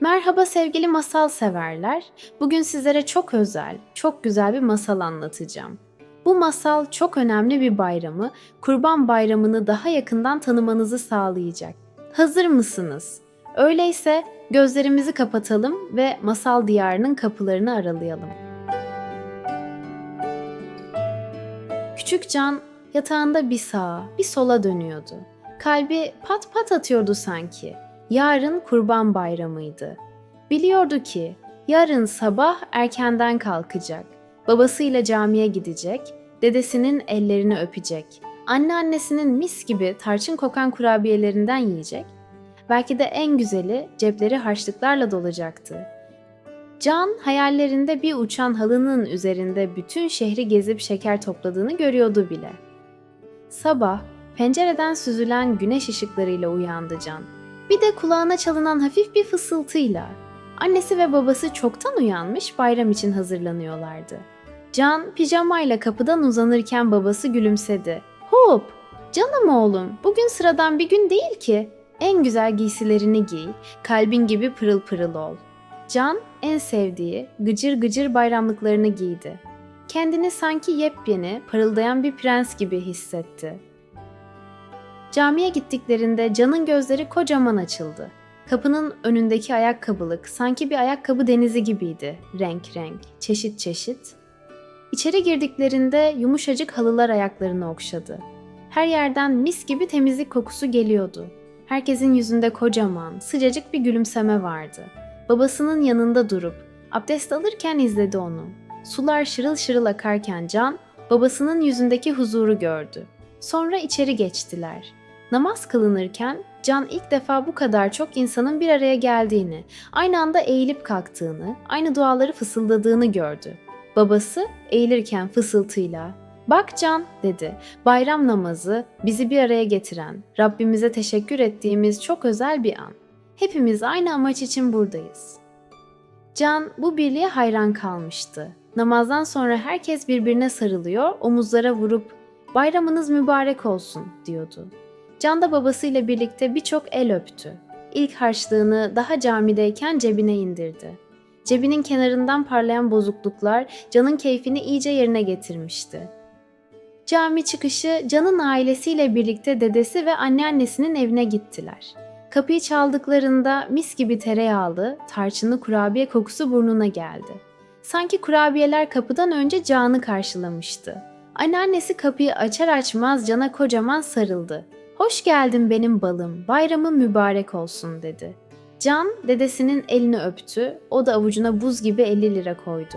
Merhaba sevgili masal severler. Bugün sizlere çok özel, çok güzel bir masal anlatacağım. Bu masal çok önemli bir bayramı, Kurban Bayramı'nı daha yakından tanımanızı sağlayacak. Hazır mısınız? Öyleyse gözlerimizi kapatalım ve masal diyarının kapılarını aralayalım. Küçük Can yatağında bir sağa, bir sola dönüyordu. Kalbi pat pat atıyordu sanki. Yarın Kurban Bayramıydı. Biliyordu ki yarın sabah erkenden kalkacak. Babasıyla camiye gidecek, dedesinin ellerini öpecek. Anneannesinin mis gibi tarçın kokan kurabiyelerinden yiyecek. Belki de en güzeli cepleri harçlıklarla dolacaktı. Can hayallerinde bir uçan halının üzerinde bütün şehri gezip şeker topladığını görüyordu bile. Sabah pencereden süzülen güneş ışıklarıyla uyandı Can. Bir de kulağına çalınan hafif bir fısıltıyla. Annesi ve babası çoktan uyanmış bayram için hazırlanıyorlardı. Can pijamayla kapıdan uzanırken babası gülümsedi. Hop! Canım oğlum, bugün sıradan bir gün değil ki. En güzel giysilerini giy, kalbin gibi pırıl pırıl ol. Can en sevdiği gıcır gıcır bayramlıklarını giydi. Kendini sanki yepyeni, parıldayan bir prens gibi hissetti. Camiye gittiklerinde Can'ın gözleri kocaman açıldı. Kapının önündeki ayakkabılık sanki bir ayakkabı denizi gibiydi. Renk renk, çeşit çeşit. İçeri girdiklerinde yumuşacık halılar ayaklarını okşadı. Her yerden mis gibi temizlik kokusu geliyordu. Herkesin yüzünde kocaman, sıcacık bir gülümseme vardı. Babasının yanında durup abdest alırken izledi onu. Sular şırıl şırıl akarken Can, babasının yüzündeki huzuru gördü. Sonra içeri geçtiler. Namaz kılınırken Can ilk defa bu kadar çok insanın bir araya geldiğini, aynı anda eğilip kalktığını, aynı duaları fısıldadığını gördü. Babası eğilirken fısıltıyla "Bak Can," dedi. "Bayram namazı bizi bir araya getiren, Rabbimize teşekkür ettiğimiz çok özel bir an. Hepimiz aynı amaç için buradayız." Can bu birliğe hayran kalmıştı. Namazdan sonra herkes birbirine sarılıyor, omuzlara vurup "Bayramınız mübarek olsun." diyordu. Can da babasıyla birlikte birçok el öptü. İlk harçlığını daha camideyken cebine indirdi. Cebinin kenarından parlayan bozukluklar Can'ın keyfini iyice yerine getirmişti. Cami çıkışı Can'ın ailesiyle birlikte dedesi ve anneannesinin evine gittiler. Kapıyı çaldıklarında mis gibi tereyağlı, tarçınlı kurabiye kokusu burnuna geldi. Sanki kurabiyeler kapıdan önce Can'ı karşılamıştı. Anneannesi kapıyı açar açmaz Can'a kocaman sarıldı. Hoş geldin benim balım, bayramın mübarek olsun dedi. Can dedesinin elini öptü, o da avucuna buz gibi 50 lira koydu.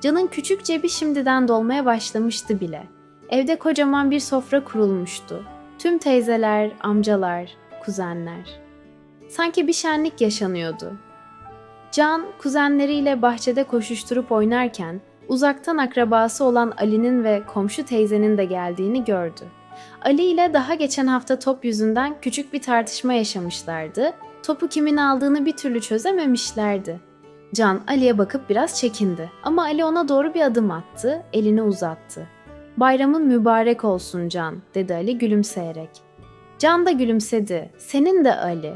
Can'ın küçük cebi şimdiden dolmaya başlamıştı bile. Evde kocaman bir sofra kurulmuştu. Tüm teyzeler, amcalar, kuzenler. Sanki bir şenlik yaşanıyordu. Can kuzenleriyle bahçede koşuşturup oynarken uzaktan akrabası olan Ali'nin ve komşu teyzenin de geldiğini gördü. Ali ile daha geçen hafta top yüzünden küçük bir tartışma yaşamışlardı. Topu kimin aldığını bir türlü çözememişlerdi. Can Ali'ye bakıp biraz çekindi ama Ali ona doğru bir adım attı, elini uzattı. Bayramın mübarek olsun Can, dedi Ali gülümseyerek. Can da gülümsedi. Senin de Ali.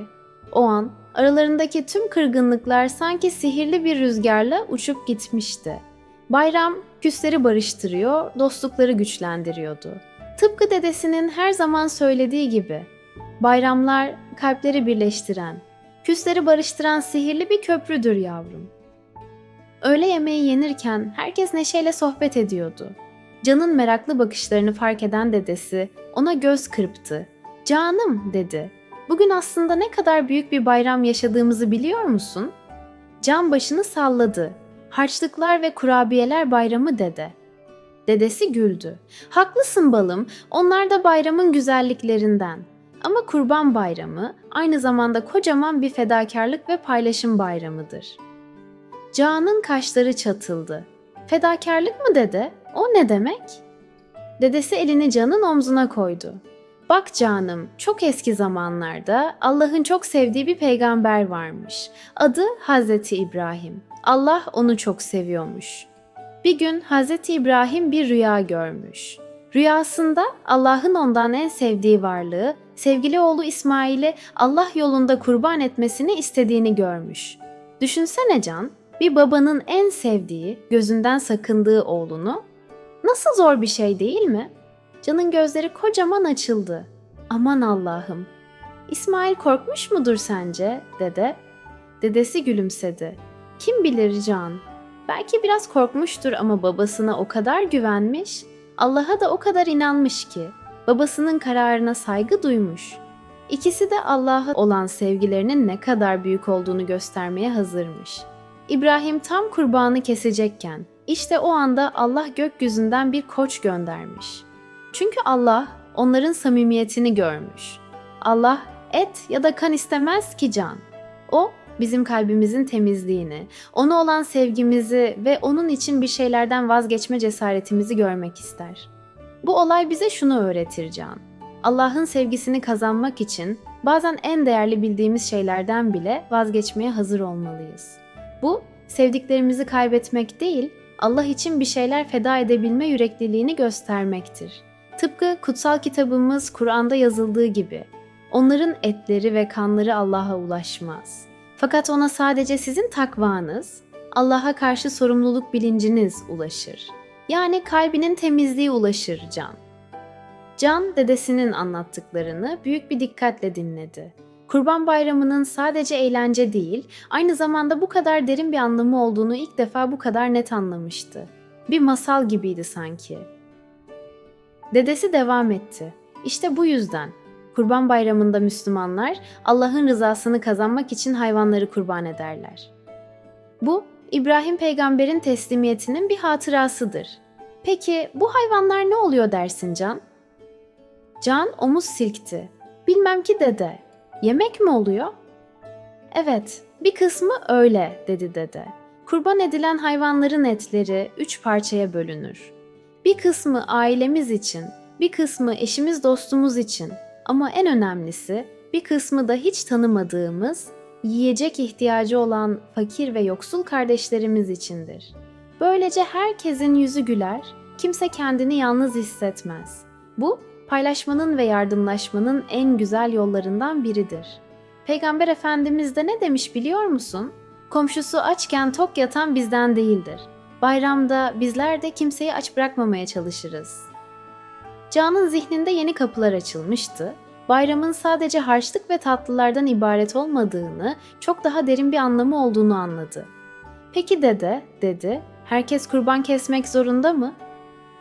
O an aralarındaki tüm kırgınlıklar sanki sihirli bir rüzgarla uçup gitmişti. Bayram küsleri barıştırıyor, dostlukları güçlendiriyordu. Tıpkı dedesinin her zaman söylediği gibi. Bayramlar kalpleri birleştiren, küsleri barıştıran sihirli bir köprüdür yavrum. Öğle yemeği yenirken herkes neşeyle sohbet ediyordu. Can'ın meraklı bakışlarını fark eden dedesi ona göz kırptı. "Canım," dedi. "Bugün aslında ne kadar büyük bir bayram yaşadığımızı biliyor musun?" Can başını salladı. "Harçlıklar ve kurabiyeler bayramı dede." Dedesi güldü. Haklısın balım, onlar da bayramın güzelliklerinden. Ama Kurban Bayramı aynı zamanda kocaman bir fedakarlık ve paylaşım bayramıdır. Can'ın kaşları çatıldı. Fedakarlık mı dede? O ne demek? Dedesi elini Can'ın omzuna koydu. Bak canım, çok eski zamanlarda Allah'ın çok sevdiği bir peygamber varmış. Adı Hazreti İbrahim. Allah onu çok seviyormuş. Bir gün Hazreti İbrahim bir rüya görmüş. Rüyasında Allah'ın ondan en sevdiği varlığı, sevgili oğlu İsmail'i Allah yolunda kurban etmesini istediğini görmüş. Düşünsene Can, bir babanın en sevdiği, gözünden sakındığı oğlunu. Nasıl zor bir şey değil mi? Can'ın gözleri kocaman açıldı. Aman Allah'ım. İsmail korkmuş mudur sence, dede? Dedesi gülümsedi. Kim bilir Can. Belki biraz korkmuştur ama babasına o kadar güvenmiş, Allah'a da o kadar inanmış ki babasının kararına saygı duymuş. İkisi de Allah'a olan sevgilerinin ne kadar büyük olduğunu göstermeye hazırmış. İbrahim tam kurbanı kesecekken işte o anda Allah gökyüzünden bir koç göndermiş. Çünkü Allah onların samimiyetini görmüş. Allah et ya da kan istemez ki can. O bizim kalbimizin temizliğini, ona olan sevgimizi ve onun için bir şeylerden vazgeçme cesaretimizi görmek ister. Bu olay bize şunu öğretir Can. Allah'ın sevgisini kazanmak için bazen en değerli bildiğimiz şeylerden bile vazgeçmeye hazır olmalıyız. Bu sevdiklerimizi kaybetmek değil, Allah için bir şeyler feda edebilme yürekliliğini göstermektir. Tıpkı kutsal kitabımız Kur'an'da yazıldığı gibi, onların etleri ve kanları Allah'a ulaşmaz. Fakat ona sadece sizin takvanız, Allah'a karşı sorumluluk bilinciniz ulaşır. Yani kalbinin temizliği ulaşır Can. Can dedesinin anlattıklarını büyük bir dikkatle dinledi. Kurban Bayramı'nın sadece eğlence değil, aynı zamanda bu kadar derin bir anlamı olduğunu ilk defa bu kadar net anlamıştı. Bir masal gibiydi sanki. Dedesi devam etti. İşte bu yüzden Kurban Bayramı'nda Müslümanlar Allah'ın rızasını kazanmak için hayvanları kurban ederler. Bu İbrahim peygamberin teslimiyetinin bir hatırasıdır. Peki bu hayvanlar ne oluyor dersin Can? Can omuz silkti. Bilmem ki dede. Yemek mi oluyor? Evet, bir kısmı öyle dedi dede. Kurban edilen hayvanların etleri üç parçaya bölünür. Bir kısmı ailemiz için, bir kısmı eşimiz dostumuz için ama en önemlisi bir kısmı da hiç tanımadığımız, yiyecek ihtiyacı olan fakir ve yoksul kardeşlerimiz içindir. Böylece herkesin yüzü güler, kimse kendini yalnız hissetmez. Bu paylaşmanın ve yardımlaşmanın en güzel yollarından biridir. Peygamber Efendimiz de ne demiş biliyor musun? Komşusu açken tok yatan bizden değildir. Bayramda bizler de kimseyi aç bırakmamaya çalışırız. Can'ın zihninde yeni kapılar açılmıştı. Bayramın sadece harçlık ve tatlılardan ibaret olmadığını, çok daha derin bir anlamı olduğunu anladı. Peki dede, dedi, herkes kurban kesmek zorunda mı?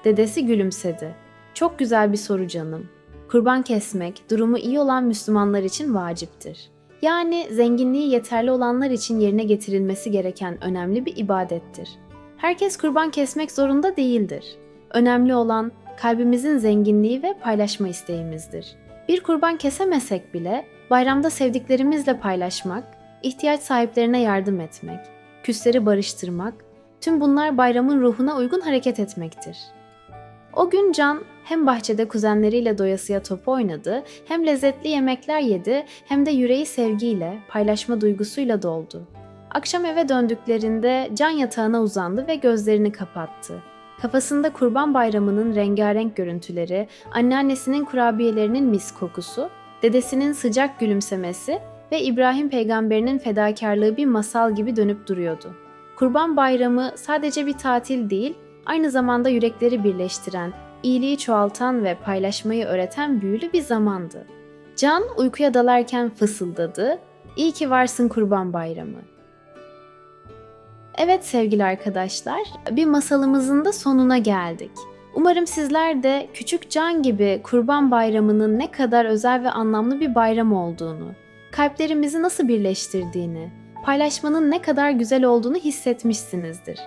Dedesi gülümsedi. Çok güzel bir soru canım. Kurban kesmek, durumu iyi olan Müslümanlar için vaciptir. Yani zenginliği yeterli olanlar için yerine getirilmesi gereken önemli bir ibadettir. Herkes kurban kesmek zorunda değildir. Önemli olan kalbimizin zenginliği ve paylaşma isteğimizdir. Bir kurban kesemesek bile bayramda sevdiklerimizle paylaşmak, ihtiyaç sahiplerine yardım etmek, küsleri barıştırmak, tüm bunlar bayramın ruhuna uygun hareket etmektir. O gün Can hem bahçede kuzenleriyle doyasıya top oynadı, hem lezzetli yemekler yedi, hem de yüreği sevgiyle, paylaşma duygusuyla doldu. Akşam eve döndüklerinde Can yatağına uzandı ve gözlerini kapattı. Kafasında Kurban Bayramı'nın rengarenk görüntüleri, anneannesinin kurabiyelerinin mis kokusu, dedesinin sıcak gülümsemesi ve İbrahim peygamberinin fedakarlığı bir masal gibi dönüp duruyordu. Kurban Bayramı sadece bir tatil değil, aynı zamanda yürekleri birleştiren, iyiliği çoğaltan ve paylaşmayı öğreten büyülü bir zamandı. Can uykuya dalarken fısıldadı, İyi ki varsın Kurban Bayramı. Evet sevgili arkadaşlar, bir masalımızın da sonuna geldik. Umarım sizler de küçük Can gibi Kurban Bayramı'nın ne kadar özel ve anlamlı bir bayram olduğunu, kalplerimizi nasıl birleştirdiğini, paylaşmanın ne kadar güzel olduğunu hissetmişsinizdir.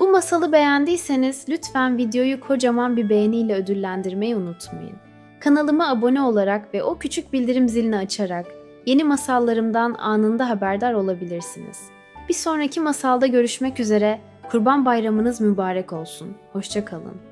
Bu masalı beğendiyseniz lütfen videoyu kocaman bir beğeniyle ödüllendirmeyi unutmayın. Kanalıma abone olarak ve o küçük bildirim zilini açarak yeni masallarımdan anında haberdar olabilirsiniz. Bir sonraki masalda görüşmek üzere. Kurban Bayramınız mübarek olsun. Hoşçakalın.